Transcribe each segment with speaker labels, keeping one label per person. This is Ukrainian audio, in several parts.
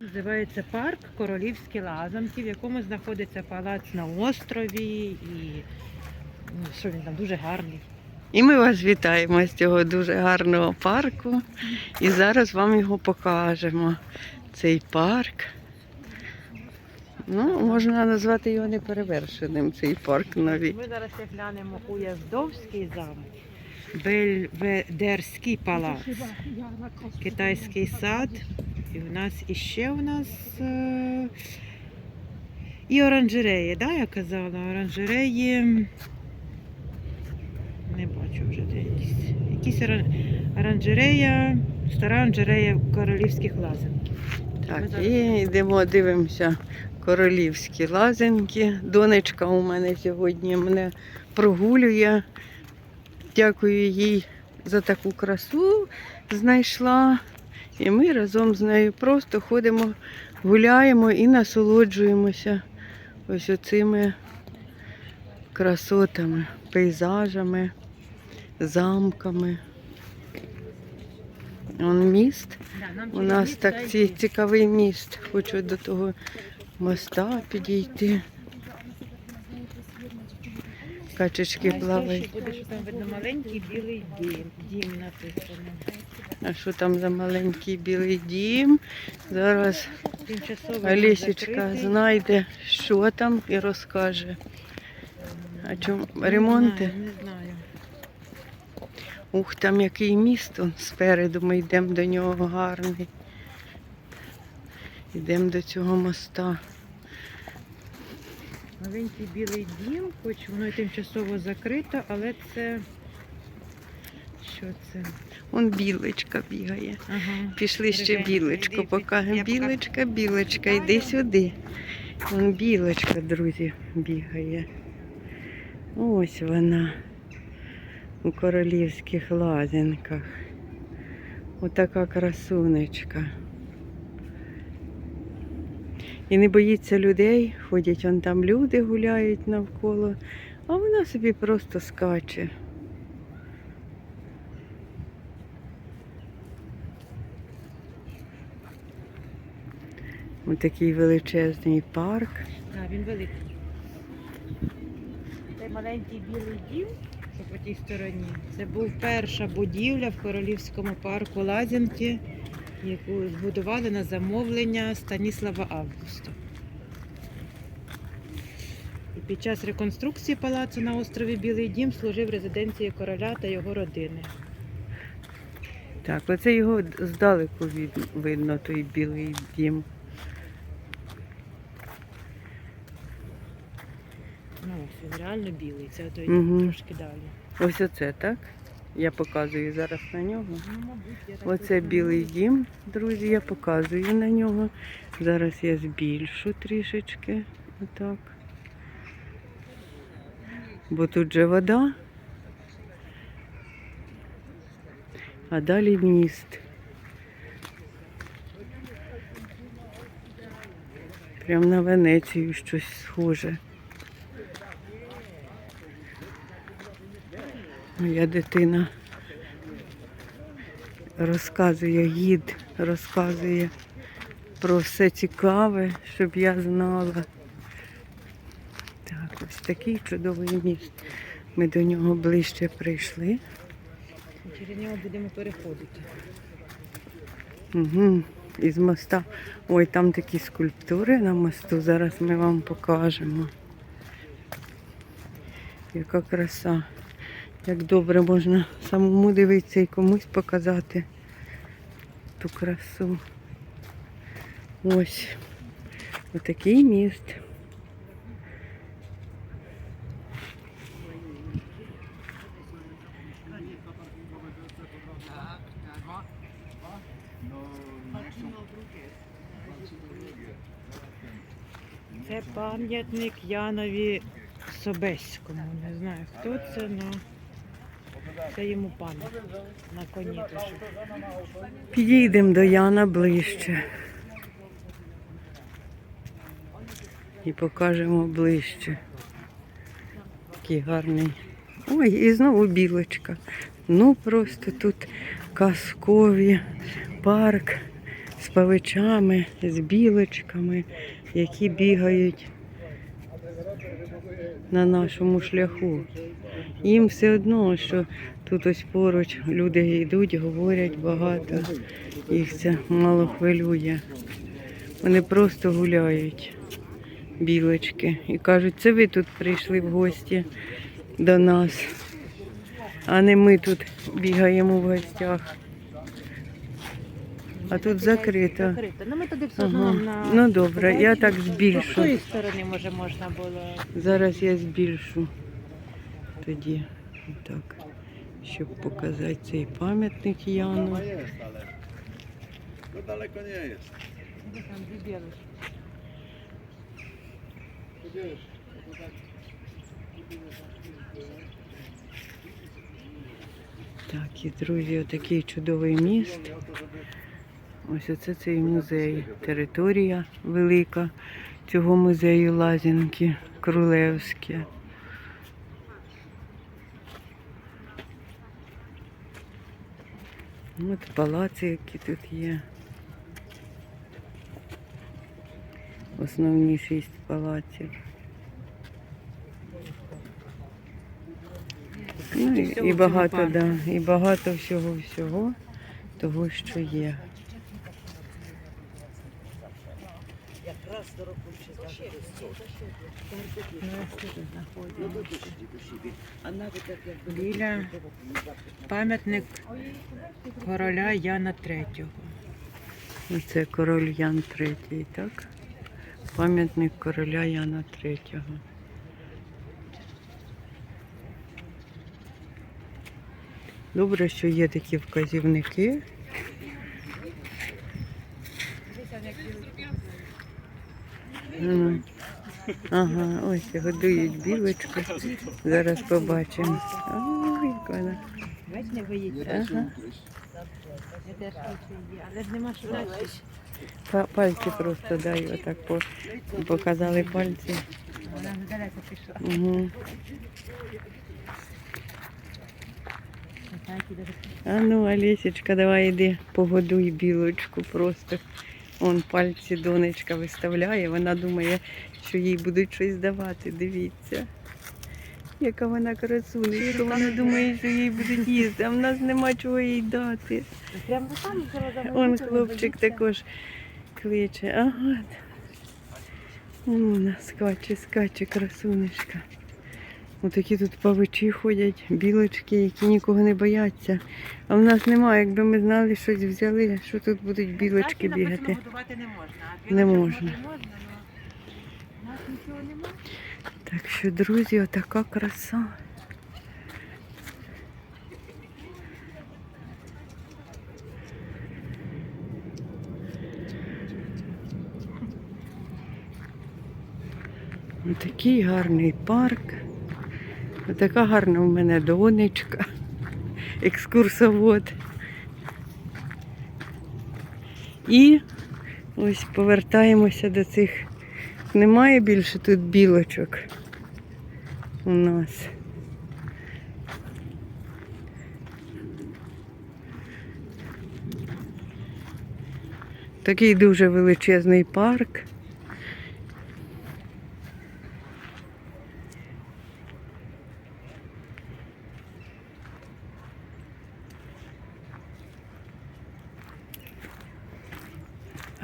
Speaker 1: Називається парк Королівські Лазанки, в якому знаходиться палац на острові і ну, що він там дуже гарний.
Speaker 2: І ми вас вітаємо з цього дуже гарного парку. І зараз вам його покажемо. Цей парк. Ну, можна назвати його неперевершеним, цей парк новий.
Speaker 1: Ми зараз як глянемо Уяздовський замок, Бельведерський палац, китайський сад. І в нас іще у нас е, і оранжереї, да, я казала, оранжереї. Не бачу вже де якісь. Якісь оран- оранжерея, стара оранжерея королівських лазанків.
Speaker 2: Так, і йдемо, дивимося королівські лазеньки. Донечка у мене сьогодні мене прогулює. Дякую їй за таку красу знайшла. І ми разом з нею просто ходимо, гуляємо і насолоджуємося ось оцими красотами, пейзажами, замками. Он міст. У нас так цікавий міст. Хочу до того моста підійти. Качечки плавають.
Speaker 1: Там видно маленький білий дім, дім написано.
Speaker 2: А що там за маленький білий дім? Зараз Олесічка знайде, що там і розкаже. А чому ремонти?
Speaker 1: Не знаю.
Speaker 2: Ух, там який міст он спереду. Ми йдемо до нього гарний. Йдемо до цього моста.
Speaker 1: Маленький білий дім, хоч воно і тимчасово закрито, але це. Що це?
Speaker 2: Вон білочка бігає.
Speaker 1: Ага.
Speaker 2: Пішли ще білочку
Speaker 1: покажу.
Speaker 2: Білочка, білочка, йди сюди. Вон білочка, друзі, бігає. Ось вона у королівських лазінках. Отака красунечка. І не боїться людей, ходять вон там люди гуляють навколо, а вона собі просто скаче. Ось такий величезний парк.
Speaker 1: А, він великий. Цей маленький білий дім, що по тій стороні, це був перша будівля в Королівському парку Лазянки, яку збудували на замовлення Станіслава Августа. І під час реконструкції палацу на острові Білий Дім служив резиденцією короля та його родини.
Speaker 2: Так, оце його здалеку видно, той білий дім.
Speaker 1: Ну, ось він реально білий, це той
Speaker 2: Мгм.
Speaker 1: трошки далі.
Speaker 2: Ось оце, так? Я показую зараз на нього.
Speaker 1: Ну,
Speaker 2: Оце білий дім, друзі, я показую на нього. Зараз я збільшу трішечки. Отак. Бо тут же вода. А далі міст. Прям на Венецію щось схоже. Моя дитина розказує, гід розказує про все цікаве, щоб я знала. Так, ось такий чудовий міст. Ми до нього ближче прийшли.
Speaker 1: Через нього будемо переходити.
Speaker 2: Угу. Із моста. Ой, там такі скульптури на мосту. Зараз ми вам покажемо. Яка краса. Як добре можна самому дивитися і комусь показати ту красу. Ось. Отакий міст.
Speaker 1: Це пам'ятник Янові Собеському. Не знаю, хто це, але це йому пам'ятник на коні.
Speaker 2: Підійдемо до Яна ближче. І покажемо ближче. Такий гарний. Ой, і знову білочка. Ну просто тут казкові парк з павичами, з білочками, які бігають на нашому шляху. Їм все одно, що тут ось поруч люди йдуть, говорять багато, їх це мало хвилює. Вони просто гуляють, білочки, і кажуть, це ви тут прийшли в гості до нас, а не ми тут бігаємо в гостях. А тут закрито.
Speaker 1: Закрито. Ну ми туди все одно
Speaker 2: Ага.
Speaker 1: на
Speaker 2: Ну добре, я так збільшу.
Speaker 1: З тої сторони може можна було.
Speaker 2: Зараз я збільшу тоді, так, щоб показати цей пам'ятник Яну.
Speaker 3: daleko.
Speaker 1: Там дві білочки.
Speaker 2: Так, і друзі, отакий чудовий міст. Ось оце цей музей. Територія велика цього музею Лазінки, Крулевське. От палаці, які тут є. Основні шість палаців. Ну, і, і багато, да, і багато всього всього того, що є.
Speaker 1: Біля пам'ятник короля Яна III.
Speaker 2: Це король Ян III, так? Пам'ятник короля Яна III. Добре, що є такі вказівники. Ну, Ага, ось годують білочку. Зараз побачимо. Ой, вона.
Speaker 1: Бач, не боїться.
Speaker 2: Пальці просто дай, отак по, показали пальці.
Speaker 1: Вона недалеко пішла.
Speaker 2: Угу. А ну, Олесечка, давай йди, погодуй білочку просто. Он пальці донечка виставляє, вона думає, що їй будуть щось давати. Дивіться. Яка вона красунечка, вона думає, що їй будуть їсти, а в нас нема чого їй дати. Он хлопчик також кличе. Ага. Вона скаче, скаче, красунечка. Отакі тут павичі ходять, білочки, які нікого не бояться. А в нас немає, якби ми знали, щось взяли, що тут будуть білочки бігати.
Speaker 1: годувати не можна. а
Speaker 2: Не можна.
Speaker 1: може можна, але у нас нічого немає.
Speaker 2: Так що, друзі, отака краса. Такий гарний парк. Така гарна в мене донечка, екскурсовод. І ось повертаємося до цих. Немає більше тут білочок у нас. Такий дуже величезний парк.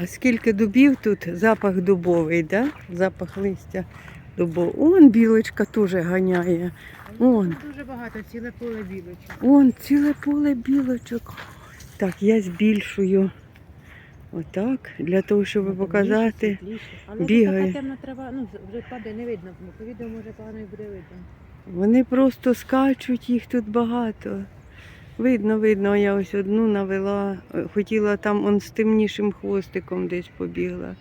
Speaker 2: А скільки дубів тут? Запах дубовий, да? Запах листя дубового. Он білочка теж ганяє. Он.
Speaker 1: Дуже багато, ціле поле білочок.
Speaker 2: Он ціле поле білочок. Так, я збільшую. Отак, для того, щоб показати.
Speaker 1: Але
Speaker 2: бігає.
Speaker 1: така темна трава, ну вже падає, не видно. По відео може погано і буде видно.
Speaker 2: Вони просто скачуть, їх тут багато. Видно, видно, я ось одну навела. Хотіла там он з темнішим хвостиком десь побігла.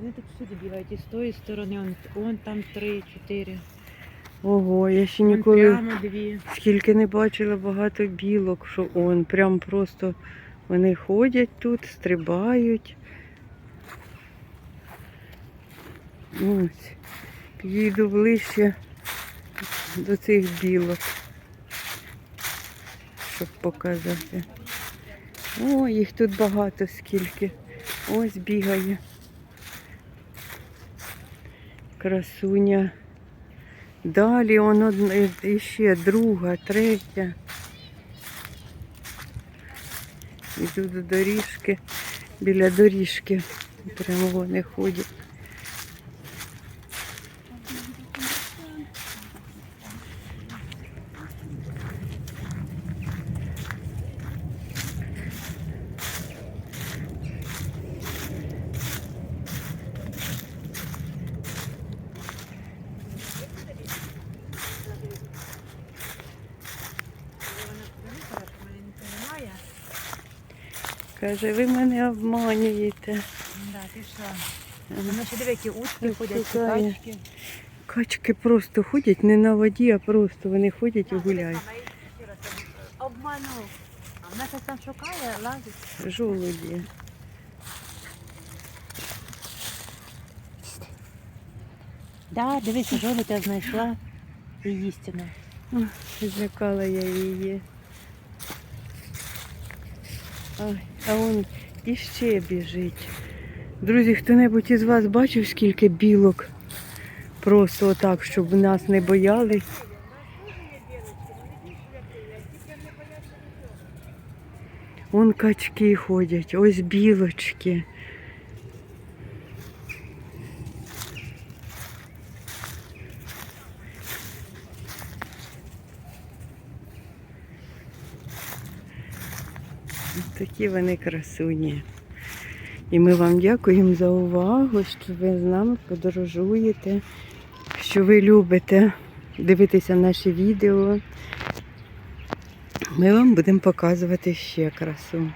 Speaker 1: Вони тут всюди бігають, і з тої сторони, он, он там три, чотири.
Speaker 2: Ого, я ще ніколи
Speaker 1: Прямо дві.
Speaker 2: скільки не бачила багато білок, що он прям просто вони ходять тут, стрибають. Ось. Підійду ближче до цих білок, щоб показати. О, їх тут багато скільки. Ось бігає. Красуня. Далі он одна, ще друга, третя. Іду до доріжки. Біля доріжки. Прямо вони ходять. Каже, ви мене обманюєте.
Speaker 1: Да, ти що? Ну, ще диви, які утки ходять,
Speaker 2: Шукає.
Speaker 1: качки.
Speaker 2: Качки просто ходять не на воді, а просто вони ходять і гуляють.
Speaker 1: Обманув. А вона щось там шукає, лазить.
Speaker 2: Жолуді.
Speaker 1: Да, дивися, жолудя знайшла і їстина.
Speaker 2: Злякала я її. Ай, а он іще біжить. Друзі, хто-небудь із вас бачив, скільки білок? Просто отак, щоб нас не боялись. Вон качки ходять, ось білочки. Такі вони красуні. І ми вам дякуємо за увагу, що ви з нами подорожуєте, що ви любите дивитися наші відео. Ми вам будемо показувати ще красу.